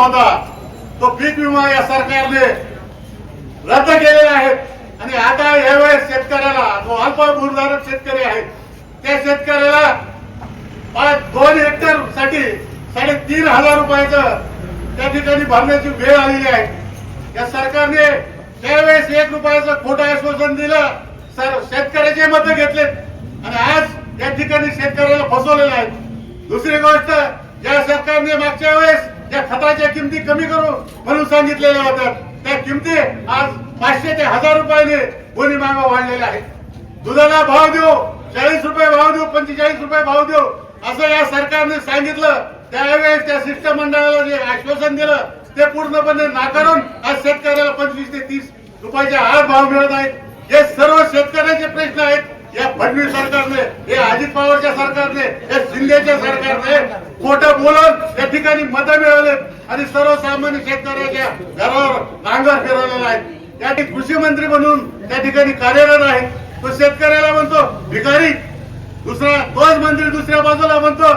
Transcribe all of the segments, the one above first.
होता. तो पीक विमा या सरकारने रद्द केलेला आहे. आणि आता यावेळेस शेतकऱ्याला जो अल्प भूधारक शेतकरी आहे त्या शेतकऱ्याला दोन हेक्टरसाठी साडेतीन हजार रुपयाचं त्या ठिकाणी भरण्याची वेळ आलेली आहे. या सरकारने त्यावेळेस एक रुपयाचं खोटं आश्वासन दिलं. सर शेतकऱ्याचे मत घेतले. आणि आज या ठिकाणी शेतकऱ्याला फसवलेलं आहे दुसरी गोष्ट या सरकारने मागच्या वेळेस या खताच्या किमती कमी करू म्हणून सांगितलेल्या होत्या. त्या किमती आज पाचशे ते हजार रुपयाने गोणी मागा वाढलेल्या आहेत. दुधाला भाव देऊ चाळीस रुपये भाव देऊ पंचेचाळीस रुपये भाव देऊ असं या सरकारने सांगितलं. त्यावेळेस त्या शिष्टमंडळाला जे आश्वासन दिलं ते पूर्णपणे नाकारून आज शेतकऱ्याला पंचवीस ते तीस रुपयाचे आज भाव मिळत आहेत. हे सर्व शेतकऱ्याचे प्रश्न आहेत. या फडणवीस सरकारने हे अजित पवारच्या सरकारने या शिंदेच्या सरकारने खोटं बोलून या ठिकाणी मतं मिळवले आणि सर्वसामान्य शेतकऱ्याच्या घरावर नांगर फिरवलेला आहे. त्या ठिकाणी कृषी मंत्री म्हणून त्या ठिकाणी कार्यरत आहे. तो शेतकऱ्याला म्हणतो भिकारी दुसरा तोच मंत्री दुसऱ्या बाजूला म्हणतो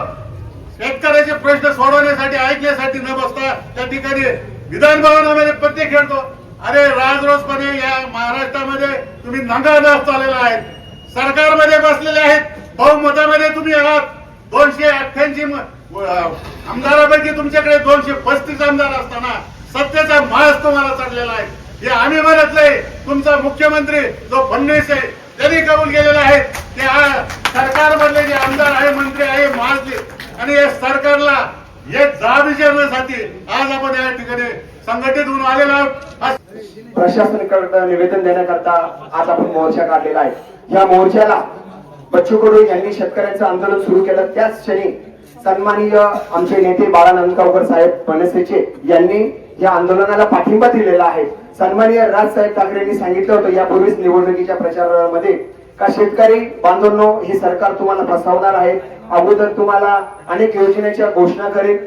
शेतकऱ्याचे प्रश्न सोडवण्यासाठी ऐकण्यासाठी न बसता त्या ठिकाणी विधान भवनामध्ये पत्ते खेळतो. अरे राजरोसपणे या महाराष्ट्रामध्ये तुम्ही नंगा नाच चाललेला आहे. सरकारमध्ये बसलेले आहेत. बहुमतामध्ये तुम्ही आहात. दोनशे अठ्ठ्याऐंशी आमदारापैकी तुमच्याकडे दोनशे पस्तीस आमदार असताना सत्तेचा मास तुम्हाला चढलेला आहे. हे आम्ही म्हणत नाही. तुमचा मुख्यमंत्री जो फडणवीस आहे त्यांनी कबूल केलेला आहे. ते सरकारमधले जे आमदार आहे मंत्री आहे महाजले आणि या सरकारला हे जाब विचारण्यासाठी आज आपण या ठिकाणी संघटित होऊन आलेलो आहोत. प्रशासनाकडे निवेदन देण्याकरता आज आपण मोर्चा काढलेला आहे. या मोर्चाला बच्चू कडू यांनी शेतकऱ्यांचं आंदोलन सुरू केलं. त्याच क्षणी सन्माननीय आमचे नेते बाळा नंदगावकर साहेब मनसेचे यांनी या आंदोलनाला पाठिंबा दिलेला आहे. सन्माननीय राजसाहेब ठाकरेंनी सांगितलं होतं यापूर्वीच निवडणुकीच्या प्रचारामध्ये का शेतकरी बांधवांनो हे सरकार तुम्हाला फसवणार आहे. अगोदर तुम्हाला अनेक योजनेच्या घोषणा करेल.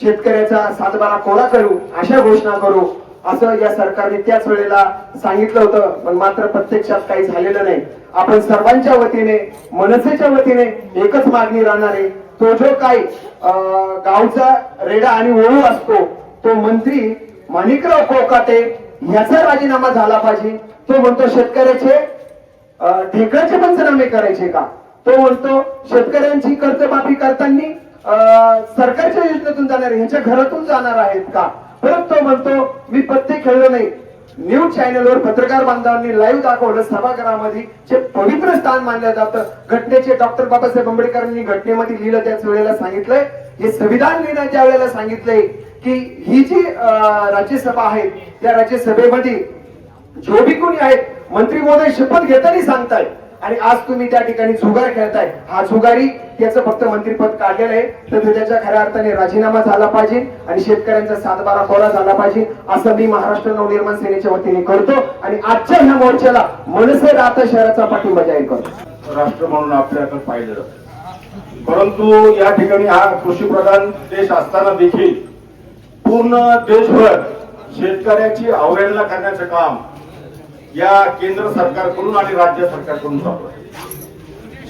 शेतकऱ्याचा सातबारा कोरा करू अशा घोषणा करू असं या सरकारने त्याच वेळेला सांगितलं होतं. पण मात्र प्रत्यक्षात काही झालेलं नाही. आपण सर्वांच्या वतीने मनसेच्या वतीने एकच मागणी राहणार आहे. तो जो काही अं, गावचा रेडा आणि ओळू असतो तो मंत्री माणिकराव कोकाटे याचा राजीनामा झाला पाहिजे. तो म्हणतो शेतकऱ्याचे ढेकळाचे पंचनामे करायचे का? तो म्हणतो शेतकऱ्यांची कर्जमाफी करताना सरकारच्या योजनेतून जाणार ह्यांच्या घरातून जाणार आहेत का? परत तो म्हणतो मी पत्ते खेळलो नाही. न्यूज चॅनलवर पत्रकार बांधवांनी लाईव्ह दाखवलं सभागृहामध्ये जे पवित्र स्थान मानलं जातं. घटनेचे डॉक्टर बाबासाहेब आंबेडकरांनी घटनेमध्ये लिहिलं त्याच वेळेला सांगितलंय. हे संविधान लिहिण्याच्या वेळेला सांगितलंय की ही जी राज्यसभा आहे त्या राज्यसभेमध्ये जो बी कोणी आहेत मंत्री महोदय शपथ घेताना सांगताय आणि आज तुम्ही त्या ठिकाणी जुगार खेळताय. हा जुगारी त्याचं फक्त मंत्रीपद काढलेलं आहे. तर त्याच्या खऱ्या अर्थाने राजीनामा झाला पाहिजे आणि शेतकऱ्यांचा सातबारा कोरा झाला पाहिजे असं मी महाराष्ट्र नवनिर्माण सेनेच्या वतीने करतो आणि आजच्या ह्या मोर्चाला मनसे राहता शहराचा पाठिंबा जाहीर करतो. राष्ट्र म्हणून आपल्याकडे पाहिलं. परंतु या ठिकाणी हा कृषी प्रधान देश असताना देखील पूर्ण देशभर शेतकऱ्याची अवहेलना करण्याचं काम या केंद्र सरकारकडून आणि राज्य सरकारकडून चालू आहे.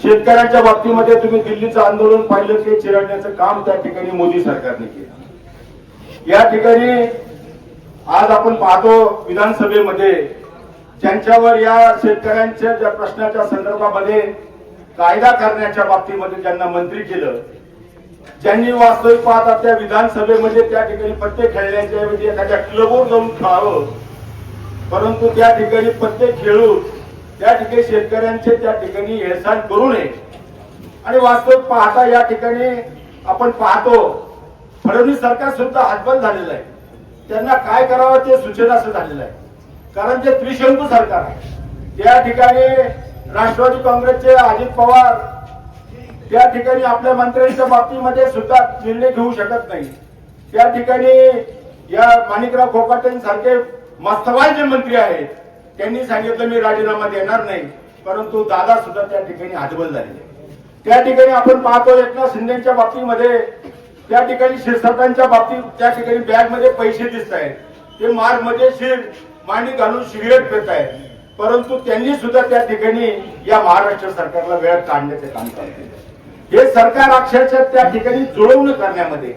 शेतकऱ्यांच्या बाबतीमध्ये तुम्ही दिल्लीचं आंदोलन पाहिलं ते चिरडण्याचं काम त्या ठिकाणी मोदी सरकारने केलं. या ठिकाणी आज आपण पाहतो विधानसभेमध्ये ज्यांच्यावर या शेतकऱ्यांच्या ज्या प्रश्नाच्या संदर्भामध्ये कायदा करण्याच्या बाबतीमध्ये ज्यांना मंत्री केलं ज्यांनी वास्तविक पाहता त्या विधानसभेमध्ये त्या ठिकाणी पत्ते खेळण्याच्या ऐवजी एखाद्या क्लबवर जाऊन खेळावं परंतु त्या ठिकाणी पत्ते खेळून त्या ठिकाणी शेतकऱ्यांचे त्या ठिकाणी हेळसांड करू नये. आणि वास्तव पाहता या ठिकाणी आपण पाहतो फडणवीस सरकार सुद्धा हातबल झालेलं आहे. त्यांना काय करावं ते सूचना असं झालेलं आहे. कारण ते त्रिशंकू सरकार आहे. त्या ठिकाणी राष्ट्रवादी काँग्रेसचे अजित पवार त्या ठिकाणी आपल्या मंत्र्यांच्या बाबतीमध्ये सुद्धा निर्णय घेऊ शकत नाही. त्या ठिकाणी या माणिकराव खोकाटेंसारखे मस्तवान जे मंत्री आहेत. त्यांनी सांगितलं मी राजीनामा देणार नाही. परंतु दादा सुद्धा त्या ठिकाणी हातबल झालेले त्या ठिकाणी आपण पाहतो एकनाथ शिंदेच्या बाबतीमध्ये त्या ठिकाणी शिरसाटांच्या बाबतीत त्या ठिकाणी बॅगमध्ये पैसे दिसत आहेत. ते मार्गमध्ये शिर मांडी घालून सिगरेट पित आहेत. परंतु त्यांनी सुद्धा त्या ठिकाणी या महाराष्ट्र सरकारला वेळ काढण्याचे काम करते हे सरकार अक्षरशः त्या ठिकाणी जुळवणं करण्यामध्ये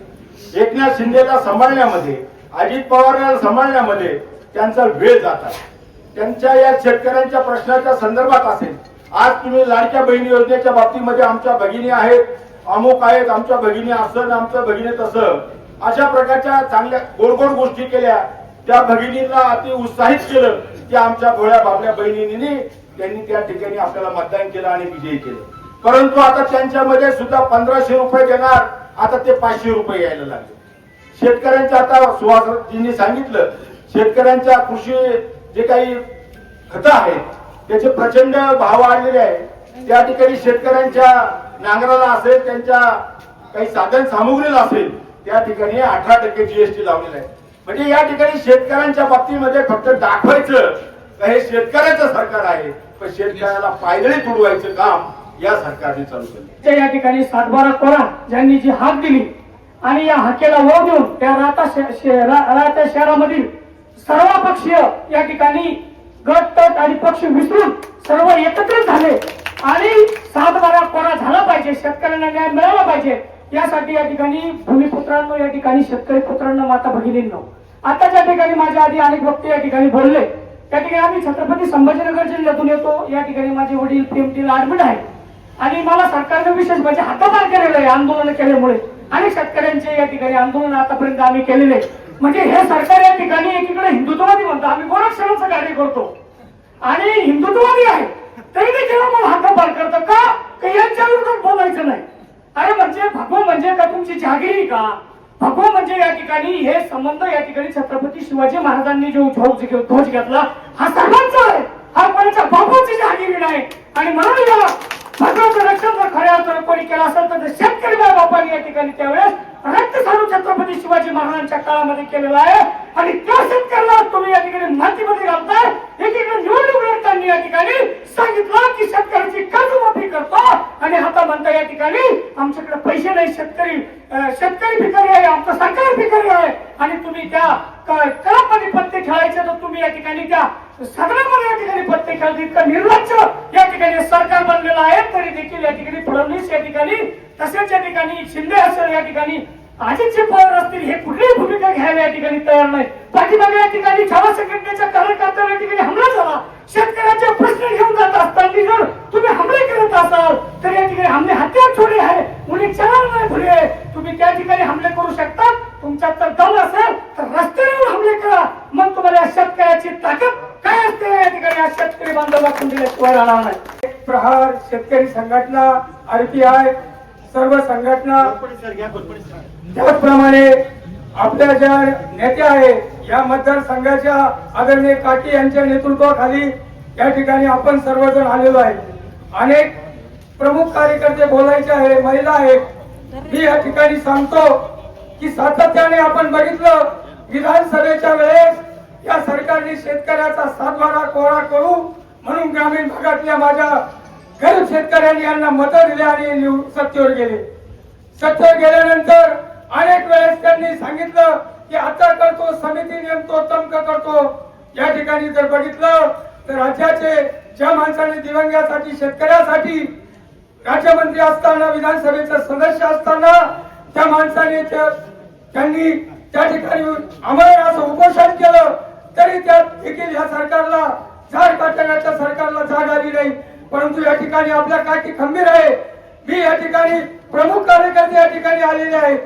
एकनाथ शिंदेला सांभाळण्यामध्ये अजित पवारला सांभाळण्यामध्ये त्यांचा वेळ जात आहे. त्यांच्या या शेतकऱ्यांच्या प्रश्नाच्या संदर्भात असेल. आज तुम्ही लाडक्या बहिणी योजनेच्या बाबतीमध्ये आमच्या भगिनी आहेत अमुक आहेत आमच्या भगिनी असं आमच्या भगिनी तसं. अशा प्रकारच्या चांगल्या गोड गोड गोष्टी केल्या. त्या भगिनींना अति उत्साहित केलं की आमच्या भोळ्या बाबल्या बहिणींनी त्यांनी त्या ठिकाणी आपल्याला मतदान केलं आणि विजयी केलं. परंतु आता त्यांच्यामध्ये सुद्धा पंधराशे रुपये देणार आता ते पाचशे रुपये यायला लागले. शेतकऱ्यांच्या आता सुहासजींनी सांगितलं शेतकऱ्यांच्या कृषी जे काही खतं आहेत त्याचे प्रचंड भाव वाढलेले आहे त्या ठिकाणी शेतकऱ्यांच्या नांगराला असेल त्यांच्या काही साधन सामुग्रीला असेल त्या ठिकाणी अठरा टक्के जीएसटी लावलेला आहे. म्हणजे या ठिकाणी शेतकऱ्यांच्या बाबतीमध्ये फक्त दाखवायचं का हे शेतकऱ्याचं सरकार आहे पण शेतकऱ्याला पायदळी तुडवायचं काम या सरकारने चालू केलं त्या या ठिकाणी सातबारा कोरा ज्यांनी जी हाक दिली आणि या हाकेला वो देऊन त्या राहता शे- शे- शहरामधील सर्व पक्षीय या ठिकाणी गट तट आणि पक्ष विसरून सर्व एकत्रित झाले. आणि सातबारा कोरा झाला पाहिजे शेतकऱ्यांना न्याय मिळाला पाहिजे. यासाठी या ठिकाणी भूमिपुत्रांनो या ठिकाणी शेतकरी पुत्रांनो माता भगिनींनो आता ज्या ठिकाणी माझ्या आधी अनेक वक्ते या ठिकाणी बोलले. त्या ठिकाणी आम्ही छत्रपती संभाजीनगर जिल्ह्यातून येतो. या ठिकाणी माझे वडील पीएमटीला ऍडमिट आहे आणि मला सरकारने विशेष म्हणजे हाताबार केलेलं आहे आंदोलन केल्यामुळे. अनेक शेतकऱ्यांचे या ठिकाणी आंदोलन आतापर्यंत आम्ही केलेले. आहे. म्हणजे हे सरकार या ठिकाणी एकीकडे हिंदुत्ववादी म्हणतो. आम्ही गोरक्षणाचं कार्य करतो. आणि हिंदुत्ववादी आहे. तरी देखील मला हाताबार करतं का? का यांच्या विरोधात बोलायचं नाही. अरे म्हणजे भगवा म्हणजे का तुमची जागिरी का? भगवं म्हणजे या ठिकाणी हे संबंध या ठिकाणी छत्रपती शिवाजी महाराजांनी जो ध्वज ध्वज घेतला हा सर्वांचा आहे. हा कोणाच्या बापाची जागिरी नाही. आणि म्हणून या भगवाचं रक्षण जर खऱ्या अर्थानं कोणी केलं असेल तर शेतकरी बाय बापाने या ठिकाणी त्यावेळेस रक्त सारू छत्रपती शिवाजी महाराजांच्या काळामध्ये केलेला आहे. आणि त्या शेतकऱ्याला तुम्ही या ठिकाणी मातीमध्ये घालताय. एकीकडे निवडणूक लढताना या ठिकाणी सांगितलं की शेतकऱ्याची कर्जमाफी करतो. आणि आता म्हणता या ठिकाणी आमच्याकडे पैसे नाही शेतकरी शेतकरी भिकारी आहे आमचं सरकार भिकारी आहे. आणि तुम्ही त्या कळामध्ये पत्ते खेळायचे तर तुम्ही या ठिकाणी त्या सदनामध्ये या ठिकाणी पत्ते खेळत इतकं निर्लक्ष या ठिकाणी सरकार बनलेलं आहे. तरी देखील या ठिकाणी फडणवीस या ठिकाणी तसेच या ठिकाणी शिंदे असेल या ठिकाणी अजितचे पवार असतील हे कुठलीही भूमिका घ्यायला या ठिकाणी तयार नाही पाठीमागे या ठिकाणी छावा संघटनेच्या कार्यकर्त्यांना या ठिकाणी हमला झाला. शेतकऱ्याचे प्रश्न घेऊन जात असताना जर तुम्ही हमले करत असाल तर या ठिकाणी हमले हत्यार छोडे आहे मुली चला नाही फुले. तुम्ही त्या ठिकाणी हमले करू शकता. तुमच्यात तर दम असेल तर रस्त्यावर हमले करा. मग तुम्हाला या शेतकऱ्याची ताकद काय असते? या ठिकाणी या शेतकरी बांधवाला शिवाय राहणार नाही. प्रहार शेतकरी संघटना आरपीआय सर्व संघटना त्याचप्रमाणे आपल्या ज्या नेत्या आहेत या मतदारसंघाच्या आदरणीय काकी यांच्या नेतृत्वाखाली या ठिकाणी आपण सर्वजण आलेलो आहे. अनेक प्रमुख कार्यकर्ते बोलायचे आहे महिला आहेत. मी या ठिकाणी सांगतो की सातत्याने आपण बघितलं विधानसभेच्या वेळेस या सरकारने शेतकऱ्याचा सातबारा कोरा करू म्हणून ग्रामीण भागातल्या माझ्या गरीब शेतकऱ्यांनी यांना मतं दिली आणि सत्तेवर गेले. सत्तेवर गेल्यानंतर अनेक वेळेस त्यांनी सांगितलं की आता करतो समिती नेमतो तंक करतो. या ठिकाणी जर बघितलं तर राज्याचे ज्या माणसाने दिव्यांगासाठी शेतकऱ्यासाठी राज्यमंत्री असताना विधानसभेचे सदस्य असताना त्या माणसाने त्यांनी त्या ठिकाणी आम्हाला असं उपोषण केलं तरी त्या देखील या सरकारला झाड काटण्याच्या सरकारला जाग आली नाही. परंतु या ठिकाणी आपल्या काठी खंबीर आहे. मी या ठिकाणी प्रमुख कार्यकर्ते या ठिकाणी आलेले आहेत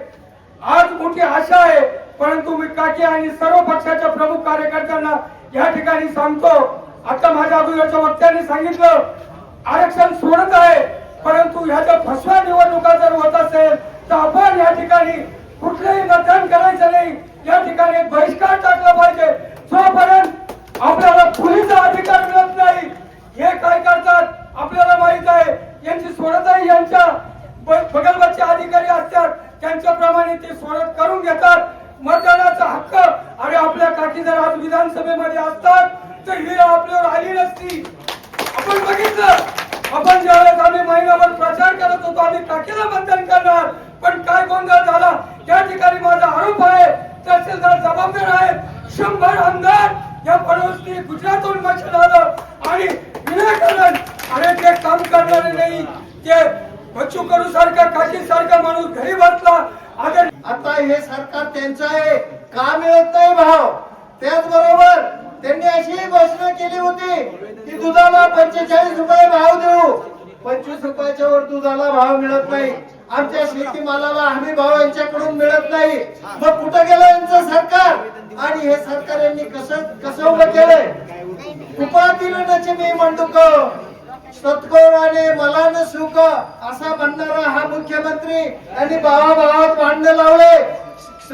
आज मोठी आशा आहे परंतु मी काकी आणि सर्व पक्षाच्या प्रमुख कार्यकर्त्यांना या ठिकाणी सांगतो. आता माझ्या अगोदरच्या वक्त्यांनी सांगितलं आरक्षण सोडत आहे परंतु ह्याच्या फसव्या निवडणुका जर होत असेल तर आपण या ठिकाणी कुठलंही मतदान करायचं नाही. या ठिकाणी बहिष्कार टाकला पाहिजे. जोपर्यंत आपल्याला खुलीचा अधिकार मिळत नाही हे काय करतात? आपल्याला माहीत आहे यांची सोडतही यांच्या बगलबाचे अधिकारी असतात. त्यांच्याप्रमाणे ते सोडत करून घेतात. मतदानाचा हक्क आणि आपल्या काठी जर आज विधानसभेमध्ये असतात तर ही आपल्यावर आली नसती. आपण बघितलं. आपण ज्यावेळेस आम्ही महिनाभर प्रचार करत होतो आम्ही काकीला मतदान करणार. पण काय गोंधळ झाला? त्या ठिकाणी माझा आरोप आहे तहसीलदार जबाबदार आहेत. शंभर आमदार या फडणवीसनी गुजरातहून मशीन आलं आणि विनाकारण आणि ते काम करणारे नाही. ते बच्चू कडू सारखा काकी सारखा माणूस घरी बसला. अगर आता हे सरकार त्यांचं आहे. काम येत नाही भाव? त्याचबरोबर त्यांनी अशी घोषणा केली होती की दुधाला पंचेचाळीस रुपये भाव देऊ. पंचवीस रुपयाच्या वर दुधाला भाव मिळत नाही. आमच्या शेतीमालाला हमी भाव यांच्याकडून मिळत नाही. मग कुठं गेलं यांचं सरकार? आणि हे सरकार यांनी कसं कसं उभं केलंय? उपातील नचे मी मंडुक सत्कोराने मला न सुख असा म्हणणारा हा मुख्यमंत्री आणि भावा भावात भांडण लावले.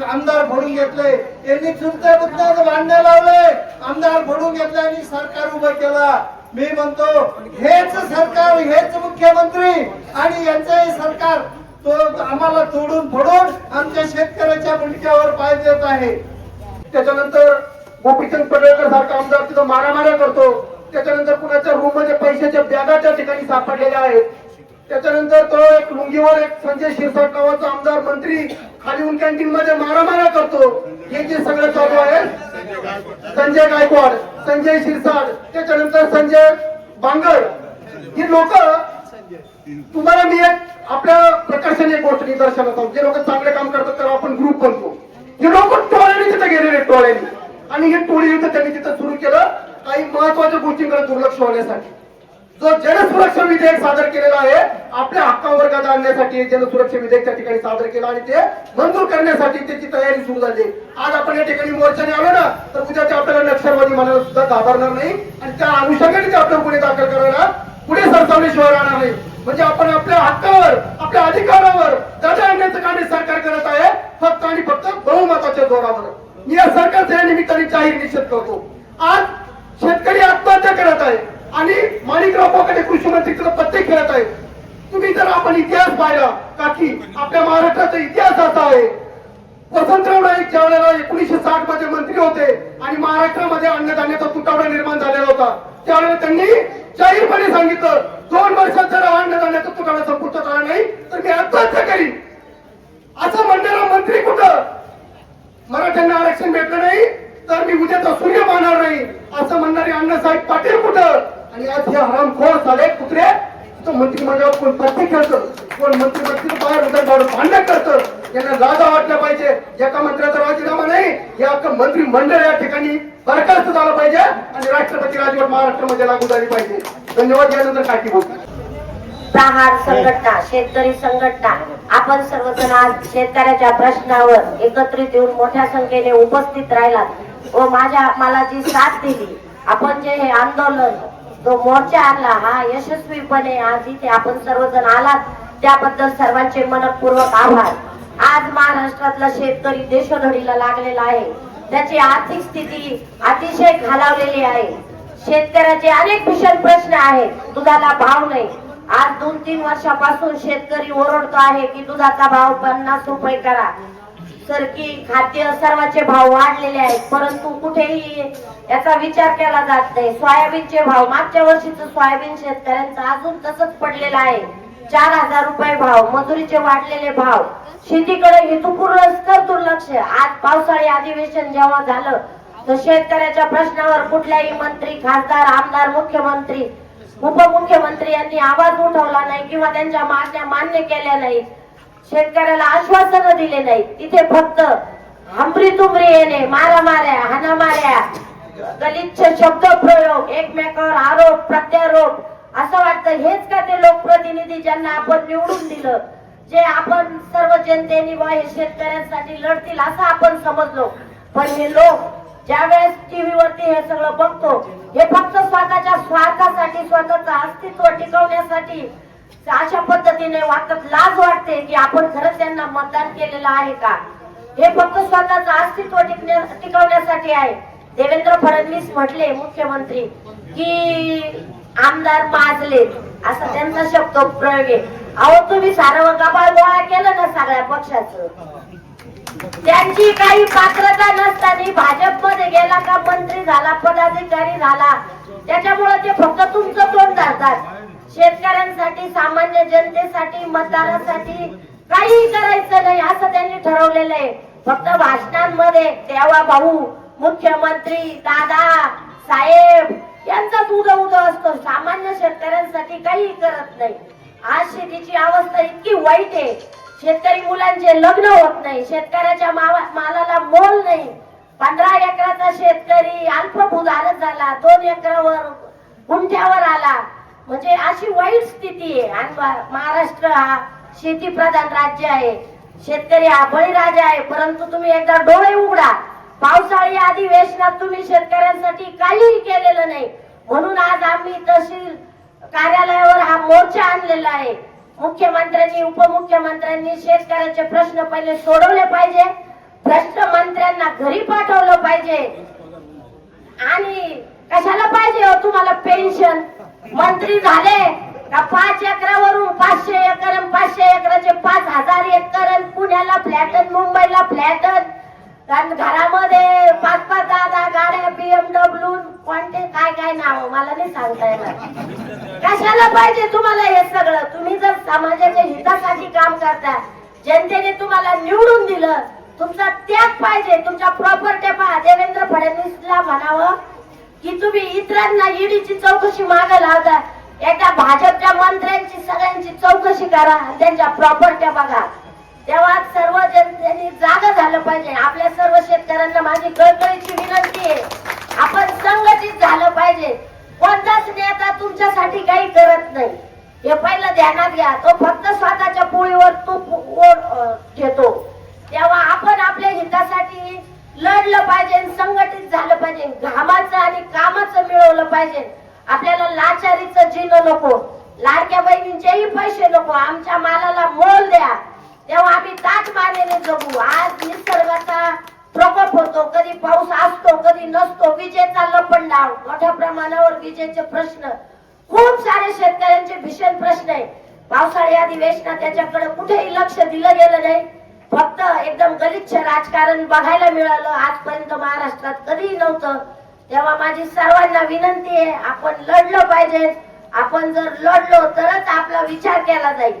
आमदार फोडून घेतले. यांनी चुलत्या पुतण्यात भांडण लावले. आमदार फोडून घेतले आणि सरकार उभं केला. मी म्हणतो हेच सरकार हेच मुख्यमंत्री आणि यांचं हे सरकार तो आम्हाला तोडून फोडून आमच्या शेतकऱ्याच्या मुलक्यावर पाय देत आहे. त्याच्यानंतर गोपीचंद पडळकर सारखा आमदार तिथं मारामाऱ्या करतो. त्याच्यानंतर कुणाच्या रूममध्ये पैशाच्या बॅगा त्या ठिकाणी सापडलेल्या आहेत. त्याच्यानंतर तो एक लुंगीवर एक संजय शिरसाट नावाचा आमदार मंत्री खाली कॅन्टीन मध्ये मारामाऱ्या करतो. हे जे सगळं चालू आहे संजय गायकवाड संजय शिरसाट त्याच्यानंतर संजय बांगर. ही लोक तुम्हाला मी एक आपल्या प्रकाशन एक गोष्ट निदर्शनात सांगतो. जे लोक चांगले काम करतात तर आपण ग्रुप बनतो. हे लोक टोळ्याने तिथे गेलेले टोळ्याने. आणि हे टोळी युद्ध त्यांनी तिथं सुरू केलं काही महत्त्वाच्या गोष्टींकडे दुर्लक्ष होण्यासाठी. जो जनसुरक्षा विधेयक सादर केलेला आहे आपल्या हक्कावर्गात आणण्यासाठी जनसुरक्षा विधेयक त्या ठिकाणी सादर केलं आणि ते मंजूर करण्यासाठी त्याची तयारी सुरू झाली. आज आपण या ठिकाणी मोर्चाने आलो ना तर उद्या ते आपल्याला नक्षलवादी म्हणायला सुद्धा घाबरणार नाही. आणि त्या अनुषंगाने ते आपल्याला गुन्हे दाखल करायला पुढे सरसावल्याशिवाय राहणार नाही. म्हणजे आपण आपल्या हक्कावर आपल्या अधिकारावर दादा आणण्याचं काम सरकार करत आहे. फक्त आणि फक्त बहुमताच्या जोरावर. मी या सरकारच्या या निमित्ताने जाहीर निषेध करतो. आज शेतकरी आत्महत्या करत आहे आणि माणिकराव पोकाटे कृषी मंत्रीकडे पत्ते खेळत आहे तुम्ही जर आपण इतिहास पाहिला का की आपल्या महाराष्ट्राचा इतिहास असा आहे. वसंतराव नाईक ज्या वेळेला एकोणीशे साठमध्ये मंत्री होते आणि महाराष्ट्रामध्ये अन्नधान्याचा तुटवडा निर्माण झालेला होता. त्यावेळेला त्यांनी जाहीरपणे सांगितलं दोन वर्षात जर अन्नधान्याचा तुम्हाला संपूर्ण आला नाही तर मी आत्महत्या करीन. असं म्हणणारा मंत्री कुठं? मराठ्यांना आरक्षण भेटलं नाही तर मी उद्याचा सूर्य पाहणार नाही असं म्हणणारे अण्णासाहेब पाटील कुठं? आणि आज हे हरामखोर झाले कुत्रे. तो मंत्रिमंडळात कोण पत्ते खेळतं? कोण मंत्रिमंत्री बाहेर उदरडावर भांडण करतं? यांना लाजा वाटल्या पाहिजे. एका मंत्र्याचा राजीनामा नाही. हे अख्खं मंत्रिमंडळ या ठिकाणी बरखास्त झालं पाहिजे आणि राष्ट्रपती राजवट महाराष्ट्रामध्ये लागू झाली पाहिजे. धन्यवाद. यानंतर काठी बोल प्रहार संघटना शेतकरी संघटना. आपण सर्वजण आज शेतकऱ्याच्या प्रश्नावर एकत्रित येऊन मोठ्या संख्येने उपस्थित राहिलात. व माझ्या मला जी साथ दिली आपण जे हे आंदोलन जो मोर्चा आणला हा यशस्वीपणे आज इथे आपण सर्वजण आलात. त्याबद्दल सर्वांचे मनपूर्वक आभार. आज महाराष्ट्रातला शेतकरी देशोधडीला लागलेला आहे. त्याची आर्थिक स्थिती अतिशय खालावलेली आहे. शेतकऱ्याचे अनेक भीषण प्रश्न आहेत. दुधाला भाव नाही. आज दोन तीन वर्षापासून शेतकरी ओरडतो आहे की दुधाचा भाव पन्नास रुपये करा. सरकी खाद्य सर्वाचे भाव वाढलेले आहेत. परंतु कुठेही याचा विचार केला जात नाही. सोयाबीनचे भाव मागच्या वर्षीचं सोयाबीन शेतकऱ्यांचं अजून तसंच पडलेलं आहे. चार हजार रुपये भाव मजुरीचे वाढलेले भाव. शेतीकडे हेतुपूर्वक दुर्लक्ष. आज पावसाळी अधिवेशन जेव्हा झालं तर शेतकऱ्याच्या प्रश्नावर कुठल्याही मंत्री खासदार आमदार मुख्यमंत्री उपमुख्यमंत्री यांनी आवाज उठवला नाही किंवा त्यांच्या मागण्या मान्य केल्या नाहीत. शेतकऱ्याला आश्वासन दिले नाही तिथे फक्त हमरी तुमरी येणे मारामाऱ्या हाणामाऱ्या गलिच्छ शब्द प्रयोग एकमेकावर आरोप प्रत्यारोप असं वाटतं हेच का ते लोकप्रतिनिधी ज्यांना आपण निवडून दिलं जे आपण सर्व जनतेने हे शेतकऱ्यांसाठी लढतील असं आपण समजलो. पण हे लोक ज्या वेळेस टीव्ही वरती हे सगळं बघतो हे फक्त स्वतःच्या स्वार्थासाठी स्वतःचं अस्तित्व टिकवण्यासाठी अशा पद्धतीने वाटत लाज वाटते की आपण खरंच त्यांना मतदान केलेलं आहे का? हे फक्त स्वतःचं अस्तित्व टिकण्या टिकवण्यासाठी आहे. देवेंद्र फडणवीस म्हटले मुख्यमंत्री की आमदार माजलेत असा त्यांचा शब्द प्रयोग. आहे अहो तुम्ही सारं गबाळ गोळा केलं ना सगळ्या पक्षाचं? त्यांची काही पात्रता नसताना भाजपमध्ये गेला का मंत्री झाला पदाधिकारी झाला त्याच्यामुळे ते फक्त तुमचं तोंड धरतात. शेतकऱ्यांसाठी सामान्य जनतेसाठी मतदारासाठी काही करायचं नाही असं त्यांनी ठरवलेलं आहे. फक्त भाषणांमध्ये देवा भाऊ मुख्यमंत्री दादा साहेब यांचाच उद उदा असतो. सामान्य शेतकऱ्यांसाठी काही करत नाही. आज शेतीची अवस्था इतकी वाईट आहे. शेतकरी मुलांचे लग्न होत नाही. शेतकऱ्याच्या मालाला मोल नाही. पंधरा एकराचा शेतकरी अल्पभूधारक झाला. दोन एकरावर गुंठ्यावर आला. म्हणजे अशी वाईट स्थिती आहे. आणि महाराष्ट्र हा शेती प्रधान राज्य आहे. शेतकरी हा बळीराजा आहे. परंतु तुम्ही एकदा डोळे उघडा. पावसाळी अधिवेशनात तुम्ही शेतकऱ्यांसाठी काहीही केलेलं नाही. म्हणून आज आम्ही तहसील कार्यालयावर हा मोर्चा आणलेला आहे. मुख्यमंत्र्यांनी उपमुख्यमंत्र्यांनी शेतकऱ्याचे प्रश्न पहिले सोडवले पाहिजे. भ्रष्ट मंत्र्यांना घरी पाठवलं पाहिजे. आणि कशाला पाहिजे हो तुम्हाला पेन्शन? मंत्री झाले का पाच एकरावरून पाचशे एकर पाचशे एकराचे पाच हजार एकर आणि पुण्याला फ्लॅट मुंबईला फ्लॅट कारण घरामध्ये पाच पाच दहा दहा गाड्या बीएमडब्ल्यू कोणते काय काय नाव मला नाही सांगता येणार. कशाला पाहिजे तुम्हाला हे सगळं? तुम्ही जर समाजाच्या हितासाठी काम करता जनतेने तुम्हाला निवडून दिलं तुमचा त्याग पाहिजे तुमच्या प्रॉपर्टी पहा. देवेंद्र फडणवीसला म्हणावं की तुम्ही इतरांना ईडीची चौकशी मागे लावता एकदा भाजपच्या मंत्र्यांची सगळ्यांची चौकशी करा त्यांच्या प्रॉपर्ट्या बघा. तेव्हा सर्व जनतेने जागा झालं पाहिजे. आपल्या सर्व शेतकऱ्यांना माझी कळकळीची विनंती आहे. आपण संघटित झालं पाहिजे. कोणताच नेता तुमच्यासाठी काही करत नाही. हे पहिलं ध्यानात घ्या. तो फक्त स्वतःच्या पोळीवर तूप ओढ घेतो. तेव्हा आपण आपल्या हितासाठी लढलं पाहिजे संघटित झालं पाहिजे. घामाचं आणि कामाचं मिळवलं पाहिजे. आपल्याला लाचारीचं जिणं नको. लाडक्या बहिणींचेही पैसे नको. आमच्या मालाला मोल द्या. तेव्हा आम्ही ताट मारलेले जगू. आज निसर्गाचा प्रकोप होतो. कधी पाऊस असतो कधी नसतो. विजेचा लपंडाव. मोठ्या प्रमाणावर विजेचे प्रश्न. खूप सारे शेतकऱ्यांचे भीषण प्रश्न आहे. पावसाळी अधिवेशनात त्याच्याकडे कुठेही लक्ष दिलं गेलं नाही. फक्त एकदम गलिच्छ राजकारण बघायला मिळालं. आजपर्यंत महाराष्ट्रात कधीही नव्हतं. तेव्हा माझी सर्वांना विनंती आहे आपण लढलं पाहिजे. आपण जर लढलो तरच आपला विचार केला जाईल.